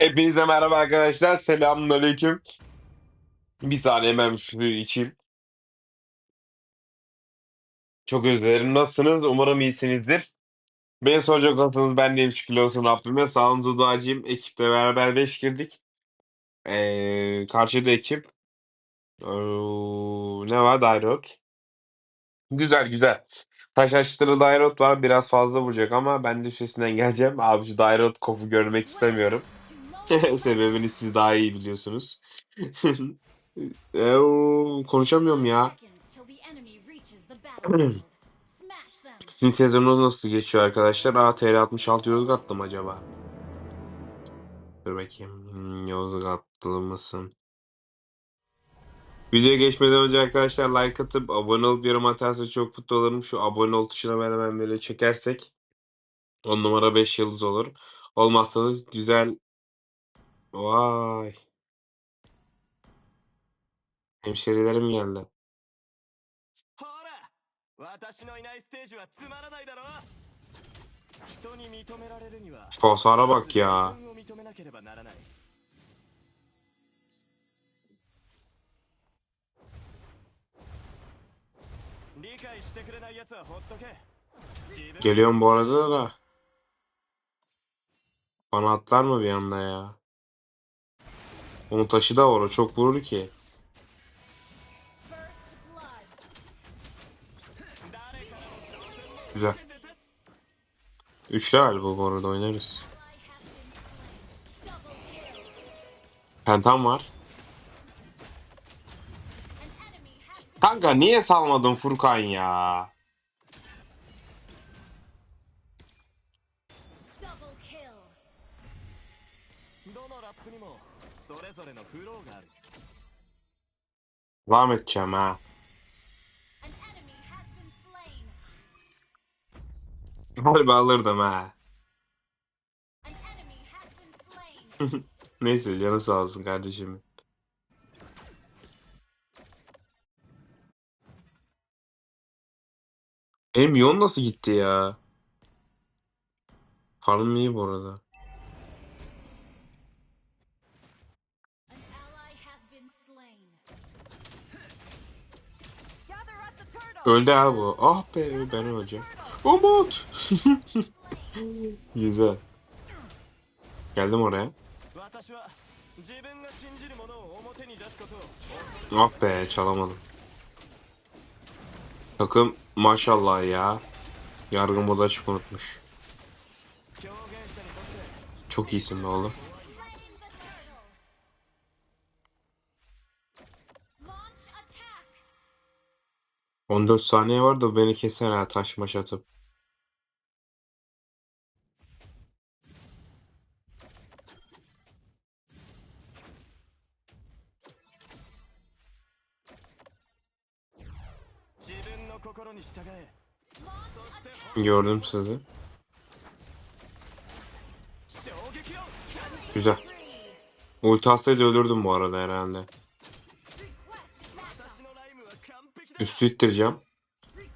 Hepinize merhaba arkadaşlar. Selamünaleyküm. Bir saniye hemen suyu içeyim. Çok özlerim. Nasılsınız? Umarım iyisinizdir. Beni soracak olursanız ben de şükür olsun Rabbime. Sağlığınızı duacıyım. Ekiple beraber 5 girdik. Ee, karşıda ekip. Ee, ne var? Dairot. Güzel güzel. Taş açtırı Dairot var. Biraz fazla vuracak ama ben de üstesinden geleceğim. Abi şu Dairot kofu görmek istemiyorum. Sebebini siz daha iyi biliyorsunuz. Ee, konuşamıyorum ya. Sizin sezonunuz nasıl geçiyor arkadaşlar? Aa TR66 Yozgatlı mı acaba? Dur bakayım. Hmm, Yozgatlı mısın? Videoya geçmeden önce arkadaşlar like atıp abone olup yorum atarsa çok mutlu olurum. Şu abone ol tuşuna ben hemen böyle çekersek 10 numara 5 yıldız olur. Olmazsanız güzel. Vay. Hemşerilerim geldi. ほら私のいないステージはつまらないだろ人に認められるには Şu hasara まず bak ya. 自分を認めなければならない理解してくれない奴はほっとけ自分 Geliyorum bu arada da. Bana atlar mı bir anda ya? Onun taşı da var o çok vurur ki. Güzel. Üç level bu bu arada oynarız. Pentam var. Kanka niye salmadın Furkan ya? Devam edeceğim ha. Galiba alırdım ha. Neyse canı sağ olsun kardeşim. Benim yon nasıl gitti ya? Farm iyi bu arada. Öldü ha. Ah be ben öleceğim. Umut. Güzel. Geldim oraya. Ah be çalamadım. Takım maşallah ya. Yargın moda açık unutmuş. Çok iyisin be oğlum. 14 saniye var da beni keser ha taş maş atıp. Gördüm sizi. Güzel. Ulti atsaydı ölürdüm bu arada herhalde. Üstü ittireceğim.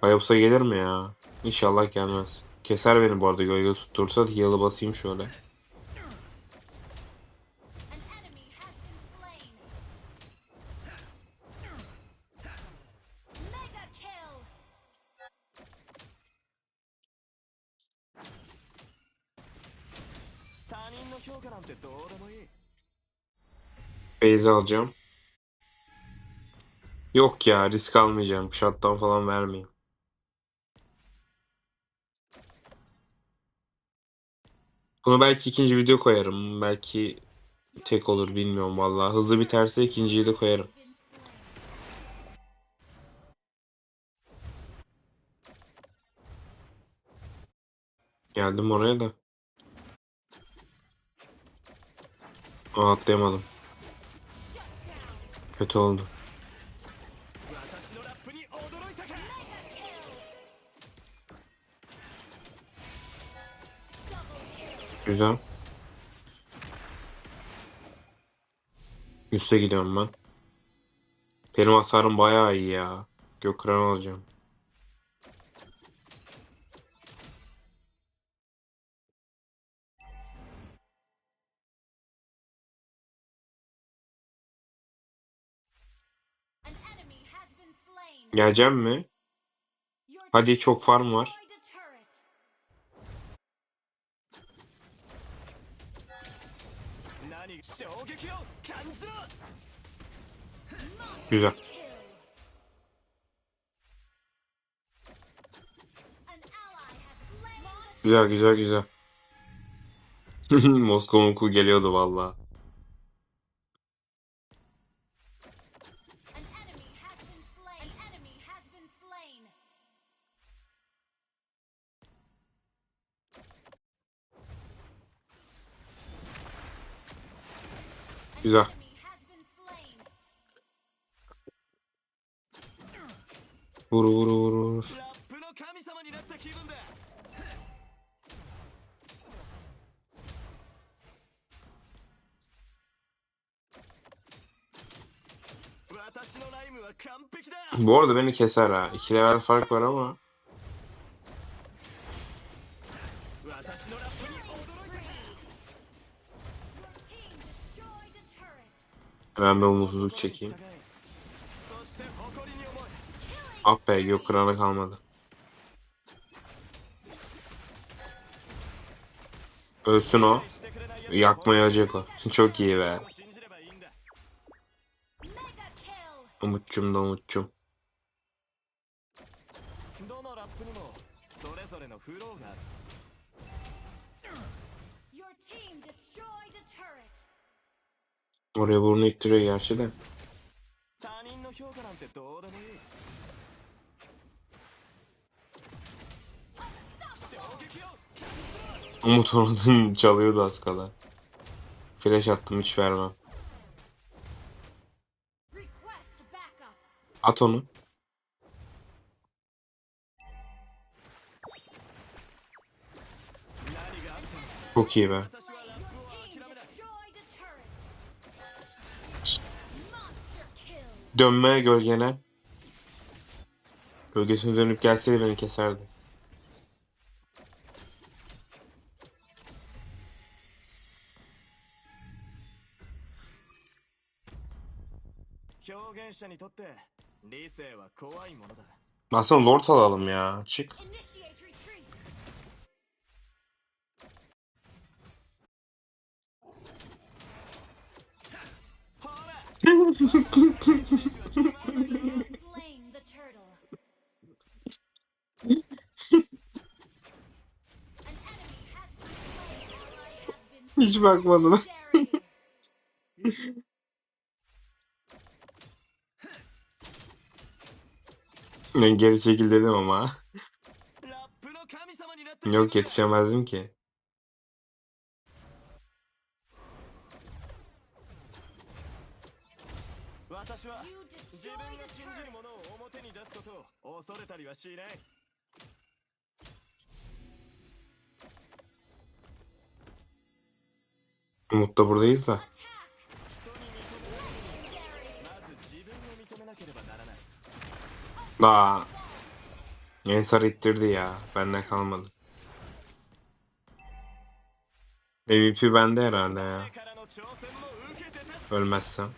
Hayabusa gelir mi ya? İnşallah gelmez. Keser beni bu arada gölge tuttursa heal'ı basayım şöyle. Base alacağım. Yok ya risk almayacağım. Shutdown falan vermeyeyim. Bunu belki ikinci video koyarım. Belki tek olur bilmiyorum vallahi. Hızlı biterse ikinciyi de koyarım. Geldim oraya da. Aa, atlayamadım. Kötü oldu. Güzel. Üste gidiyorum ben. Benim hasarım bayağı iyi ya. Gökran alacağım. Geleceğim mi? Hadi çok farm var. Güzel. Güzel güzel güzel. Moskova oku geliyordu valla. An Vur vur vur vur. Bu arada beni keser ha. İki level fark var ama. Hemen bir umutsuzluk çekeyim. Ah yok kırana kalmadı. Ölsün o. Yakmayacak o. Çok iyi be. Umutçum da umutçum. Oraya burnu ittiriyor gerçi de. Umut oradan çalıyordu az kala. Flash attım hiç vermem. At onu. Çok iyi be. Dönme gölgene. Gölgesine dönüp gelse bile beni keserdi. 者にとって理性は怖いものだ Aslında lord alalım ya. Çık. Initiate retreat. Ben geri çekilirim ama. Yok yetişemezdim ki. Umut da buradayız da. La. Ensar ittirdi ya. Benden kalmadı. MVP bende herhalde ya. Ölmezsem.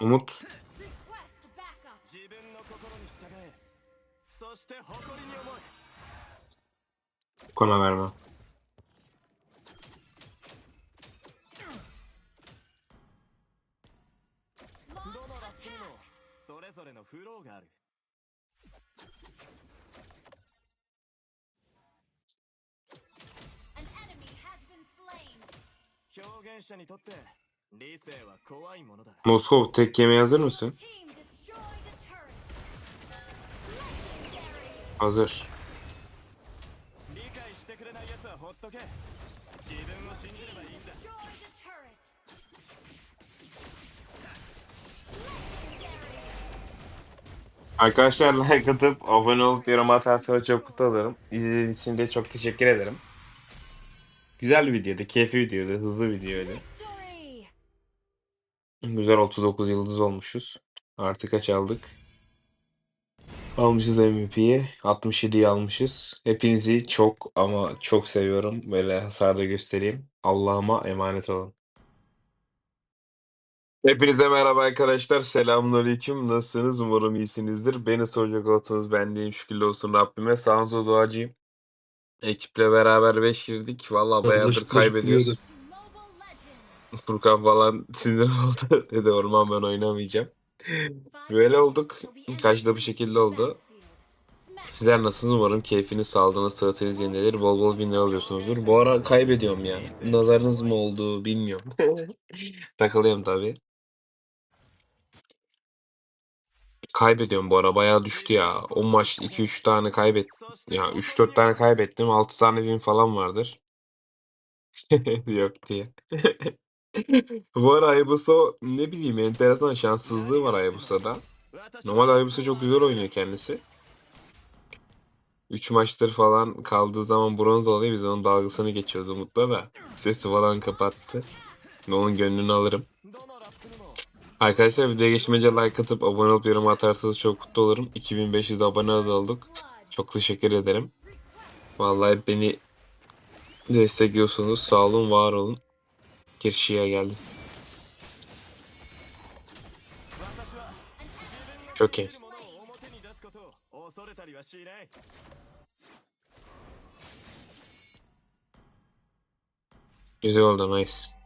Umut. Kona verme. ぞれのフローがあるもうそう、敵決め合わせもんですよ。あぜし。理解してくれないやつはほっとけ。自分を信じればいいんだ。Arkadaşlar like atıp abone olup yorum atarsanız çok mutlu olurum. İzlediğiniz için de çok teşekkür ederim. Güzel bir videoydu, keyifli videoydu, hızlı videoydu. Güzel 39 yıldız olmuşuz. Artık kaç aldık? Almışız MVP'yi. 67'yi almışız. Hepinizi çok ama çok seviyorum. Böyle hasarda göstereyim. Allah'ıma emanet olun. Hepinize merhaba arkadaşlar. Selamünaleyküm. Nasılsınız? Umarım iyisinizdir. Beni soracak olsanız ben deyim şükürler olsun Rabbime. Sağınıza duacıyım. Ekiple beraber 5 girdik. Valla bayağıdır Yaklaşık kaybediyoruz. Furkan falan sinir oldu. Dedi orman ben oynamayacağım. Böyle olduk. Kaçta bir şekilde oldu. Sizler nasılsınız? Umarım keyfiniz, sağlığınız, sıhhatiniz yerindedir. Bol bol winler alıyorsunuzdur. Bu ara kaybediyorum ya. Nazarınız mı oldu bilmiyorum. Takılıyorum tabii. Kaybediyorum bu ara. Bayağı düştü ya. O maç 2-3 tane kaybet. Ya 3-4 tane kaybettim. 6 tane win falan vardır. Yok diye. Bu ara Hayabusa ne bileyim enteresan şanssızlığı var Hayabusa'da. Normal Hayabusa çok güzel oynuyor kendisi. 3 maçtır falan kaldığı zaman bronz oluyor. Biz onun dalgasını geçiyoruz Umut'la da. Sesi falan kapattı. Onun gönlünü alırım. Arkadaşlar videoya geçmece like atıp abone olup yorum atarsanız çok mutlu olurum. 2500 abone olduk. Çok teşekkür ederim. Vallahi beni destekliyorsunuz. Sağ olun, var olun. Kirşi'ye geldim. Çok iyi. Güzel oldu, nice.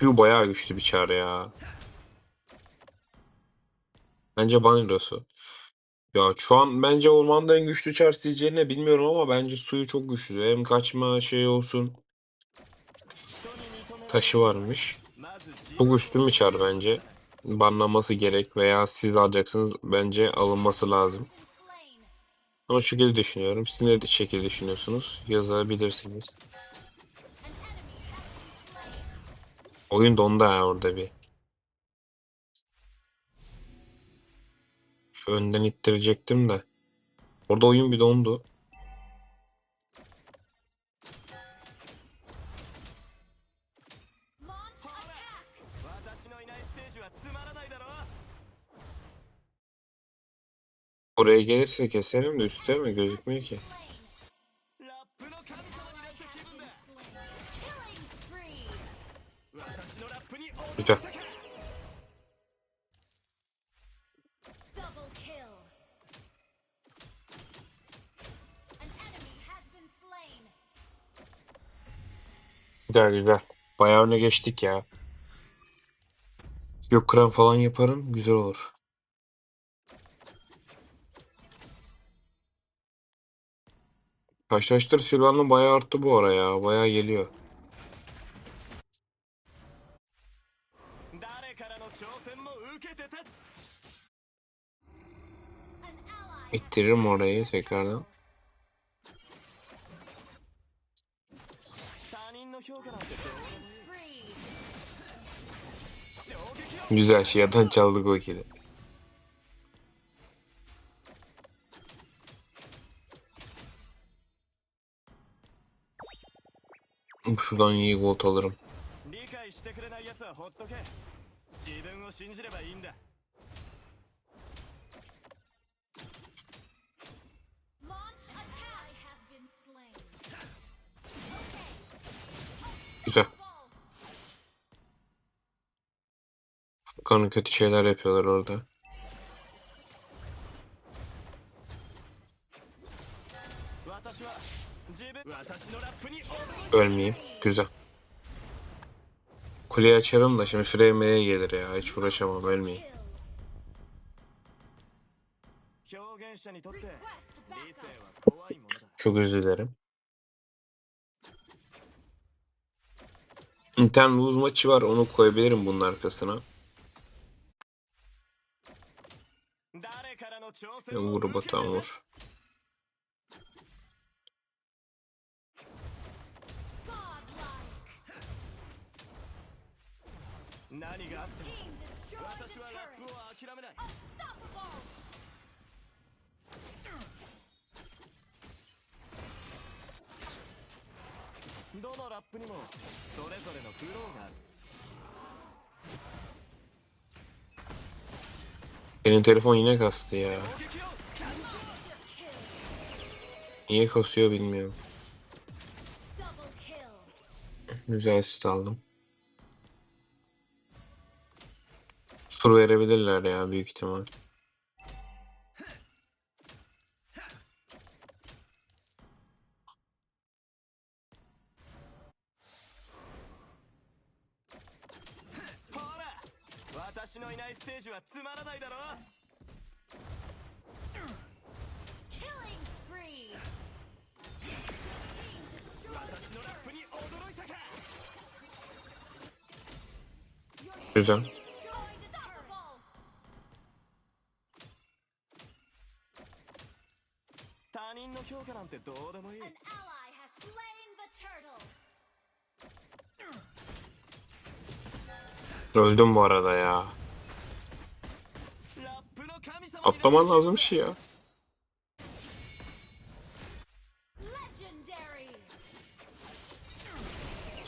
Q bayağı güçlü bir çar ya. Bence Banyrası. Ya şu an bence ormanda en güçlü çar sileceğini bilmiyorum ama bence suyu çok güçlü. Hem kaçma şey olsun. Taşı varmış. Bu güçlü bir çar bence. Banlaması gerek veya siz alacaksınız bence alınması lazım. O şekilde düşünüyorum. Siz ne şekilde düşünüyorsunuz? Yazabilirsiniz. Oyun dondu ha orada bir. Şu önden ittirecektim de. Orada oyun bir dondu. Oraya gelirse keserim de üstte mi gözükmüyor ki? プに Güzel. Güzel. Bayağı öne geçtik ya. Yok kıran falan yaparım. Güzel olur. Karşılaştır Sylvan'la bayağı arttı bu ara ya. Bayağı geliyor. Bitiririm orayı tekrardan. Güzel şeyden çaldık o kili. Şuradan iyi gold alırım. kanı kötü şeyler yapıyorlar orada. Ölmeyeyim. Güzel. Kuleyi açarım da şimdi frame'e gelir ya. Hiç uğraşamam ölmeyeyim. Çok özür dilerim. Internet buz var onu koyabilirim bunun arkasına. Я умру, потому что... どのラップにもそれぞれの苦労がある。Benim telefon yine kastı ya. Niye kasıyor bilmiyorum. Güzel sit aldım. Sur verebilirler ya büyük ihtimal. いないステージはつまらないだろ私のラップに驚いたか。Là đây ạ. Atlaman lazım şey ya.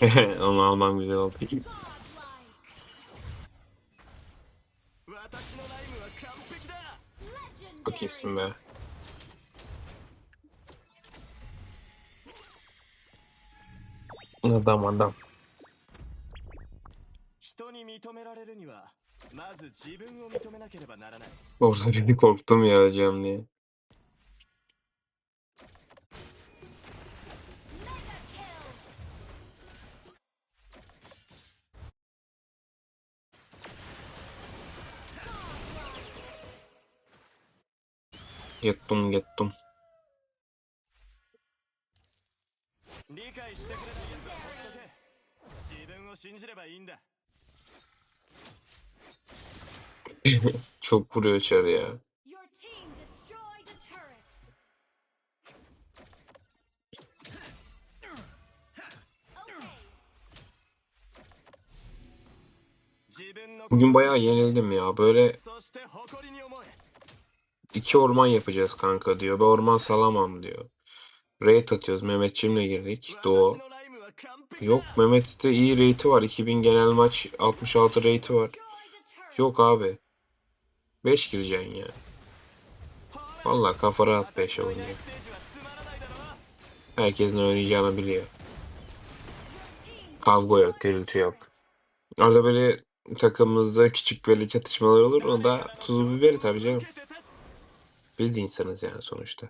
Onu alman güzel oldu. Çok iyisin be. Adam adam. Orada beni korktum ya öleceğim diye. Yettim yettim. 理解してくれない奴はほっとけ自分を信じればいいんだ Çok vuruyor içeri ya. Your team destroyed a turret. Okay. 自分の Bugün bayağı yenildim ya. Böyle そして誇りに思え iki orman yapacağız kanka diyor. Ben orman salamam diyor. Raid atıyoruz. Mehmetçimle girdik. Doğu. 私のライムは完璧だ Yok Mehmet'te iyi rate'i var. 2000 genel maç 66 rate'i var. Destroyed a turret. Yok abi. 5 gireceksin ya. Valla kafa rahat 5 olunca. Herkesin oynayacağını biliyor. Kavga yok, gürültü yok. Orada böyle takımımızda küçük böyle çatışmalar olur. O da tuzu biberi tabii canım. Biz de insanız yani sonuçta.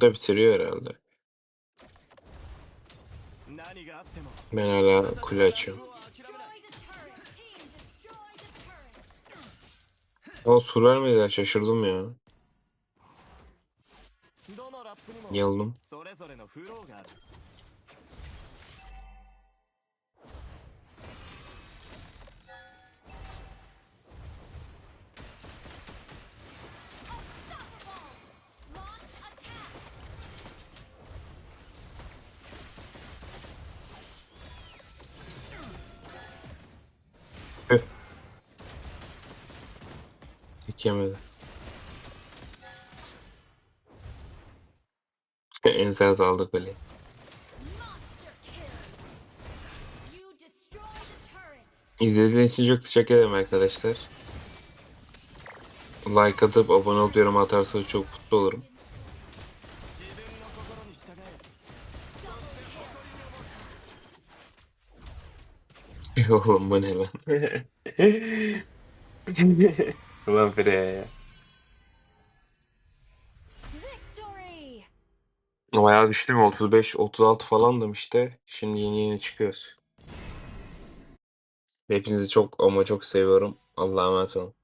burada bitiriyor herhalde. Ben hala kule açıyorum. Ama sur vermediler şaşırdım ya. Yıldım. yemedi. Ensaz aldı böyle. İzlediğiniz için çok teşekkür ederim arkadaşlar. Like atıp abone olup yorum atarsanız çok mutlu olurum. Oğlum bu ne lan? Ulan. Victory. Bayağı düştüm 35 36 falandım işte. Şimdi yeni yeni çıkıyoruz. Hepinizi çok ama çok seviyorum. Allah'a emanet olun.